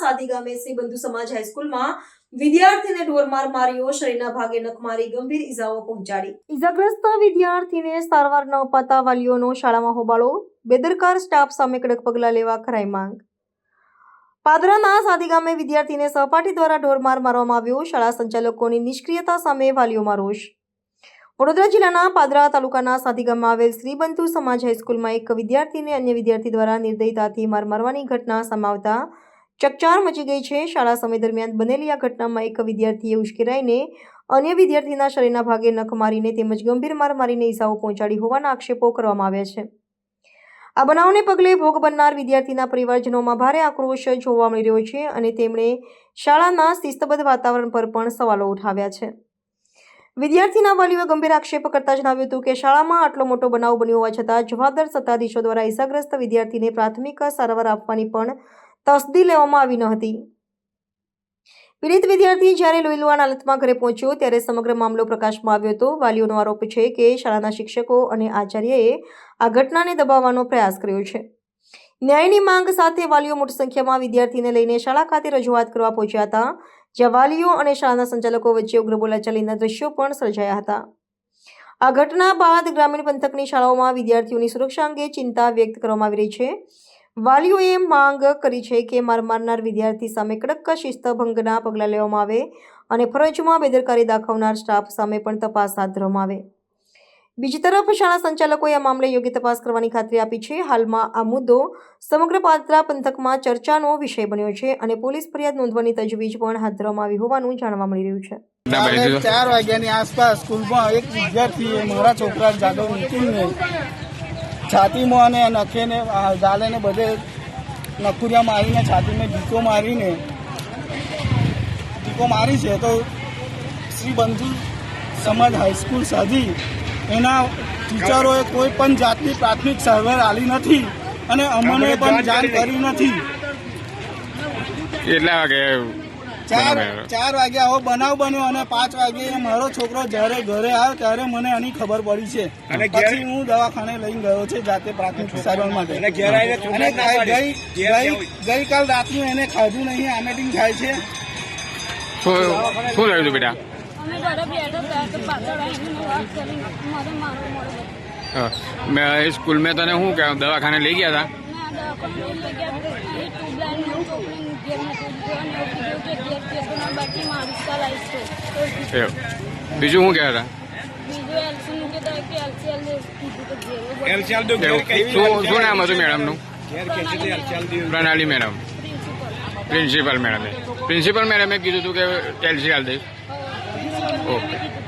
સાદી ગામે બંધુ સમાજ હાઈસ્કૂલમાં વિદ્યાર્થીને ઢોરમાર માર્યો, શરીરના ભાગે નખ મારી ગંભીર ઈજાઓ પહોંચાડી. ઈજાગ્રસ્ત વિદ્યાર્થીને સારવાર ન અપાતા વાલીઓનો શાળામાં હોબાળો, બેદરકાર સ્ટાફ સામે કડક પગલાં લેવા કરાઈ માંગ. પાદરાના સાદી ગામે વિદ્યાર્થીને સહપાઠી દ્વારા ઢોરમાર મારવામાં આવ્યો, શાળા સંચાલકોની નિષ્ક્રિયતા સામે વાલીઓમાં રોષ. વડોદરા જિલ્લાના પાદરા તાલુકાના સાદી ગામમાં આવેલ શ્રીબંધુ સમાજ હાઈસ્કૂલમાં એક વિદ્યાર્થીને અન્ય વિદ્યાર્થી દ્વારા નિર્દયતાથી માર મારવાની ઘટના સમાવતા ચકચાર મચી ગઈ છે. શાળા સમય દરમિયાન બનેલી આ ઘટનામાં એક વિદ્યાર્થીએ ઉશ્કેરાઈને અન્ય વિદ્યાર્થીના શરીરના ભાગે નખ મારીને તેમજ ગંભીર માર મારીને ઈજાઓ પહોંચાડી હોવાના આક્ષેપો કરવામાં આવ્યા છે. આ બનાવને પગલે ભોગ બનનાર વિદ્યાર્થીના પરિવારજનોમાં ભારે આક્રોશ જોવા મળી રહ્યો છે અને તેમણે શાળાના શિસ્તબદ્ધ વાતાવરણ પર પણ સવાલો ઉઠાવ્યા છે. વિદ્યાર્થીના વાલીઓએ ગંભીર આક્ષેપ કરતા જણાવ્યું હતું કે શાળામાં આટલો મોટો બનાવ બન્યો હોવા છતાં જવાબદાર સત્તાધીશો દ્વારા ઇજાગ્રસ્ત વિદ્યાર્થીને પ્રાથમિક સારવાર આપવાની પણ તસદી લેવામાં આવી ન હતી. પીડિત વિદ્યાર્થી જ્યારે લોહીલુહાણ હાલતમાં ઘરે પહોંચ્યો ત્યારે સમગ્ર મામલો પ્રકાશમાં આવ્યો હતો. વાલીઓનો આરોપ છે કે શાળાના શિક્ષકો અને આચાર્યએ આ ઘટનાને દબાવવાનો પ્રયાસ કર્યો છે. ન્યાયની માંગ સાથે વાલીઓ મોટી સંખ્યામાં વિદ્યાર્થીને લઈને શાળા ખાતે રજૂઆત કરવા પહોંચ્યા હતા, જ્યાં વાલીઓ અને શાળાના સંચાલકો વચ્ચે ઉગ્ર બોલાચાલીના દ્રશ્યો પણ સર્જાયા હતા. આ ઘટના બાદ ગ્રામીણ પંથકની શાળાઓમાં વિદ્યાર્થીઓની સુરક્ષા અંગે ચિંતા વ્યક્ત કરવામાં આવી રહી છે. વાલીઓએ માંગ કરી છે કે માર મારનાર વિદ્યાર્થી સામે કડક શિસ્તભંગના પગલાં લેવામાં આવે અને ફરજમાં બેદરકારી દાખવનાર સ્ટાફ સામે પણ તપાસ હાથ ધરવામાં આવે. બીજી તરફ શાળા સંચાલકોએ આ મામલે યોગ્ય તપાસ કરવાની ખાતરી આપી છે. હાલમાં આ મુદ્દો સમગ્ર પાત્રા પંથકમાં ચર્ચાનો વિષય બન્યો છે અને પોલીસ ફરિયાદ નોંધવાની તજવીજ પણ હાથ ધરવામાં આવી હોવાનું જાણવા મળી રહ્યું છે. ચાર વાગ્યાની આસપાસ સ્કૂલમાં એક વિદ્યાર્થીએ મારા છોકરા જાદવ નિતિનને છાતીમાં અને નખેને ઝાલે ને બધે નખુરિયા મારીને છાતીમાં ઢીકો મારીને ઢીકો મારી છે તો શ્રી બંધુ સમાજ હાઈસ્કૂલ સાધી એના ટીચરોએ કોઈ પણ જાતની પ્રાથમિક સર્વેર આલી નથી અને અમને પણ જાણ કરી નથી. કેટલા વાગે ચાર ચાર વાગે આવો બનાવ બન્યો અને પાંચ વાગે મારો છોકરો જ્યારે ઘરે આવ્યો ત્યારે મને આની ખબર પડી છે. પછી હું દવાખાને લઈને ગયો છે જાતે પ્રાથમિક સારવાર માટે. અને ગઈ ગઈ ગઈકાલ રાતનું એને ખાધું નહીં આમેટિંગ થાય છે. શું શું બેટા? અમે ઘરે બેઠા હતા તો પાછળ આવીને વાત કરી. મારે મારો મળે હા. મેં સ્કૂલ મેં તને શું કે દવાખાને લઈ ગયા હતા. બીજું શું કહેતા શું નામ હતું મેડમનું? પ્રણાલી મેડમ. પ્રિન્સિપલ. મેડમે પ્રિન્સિપલ મેડમે કીધું હતું કે એલસીએલ દઈશ ઓકે.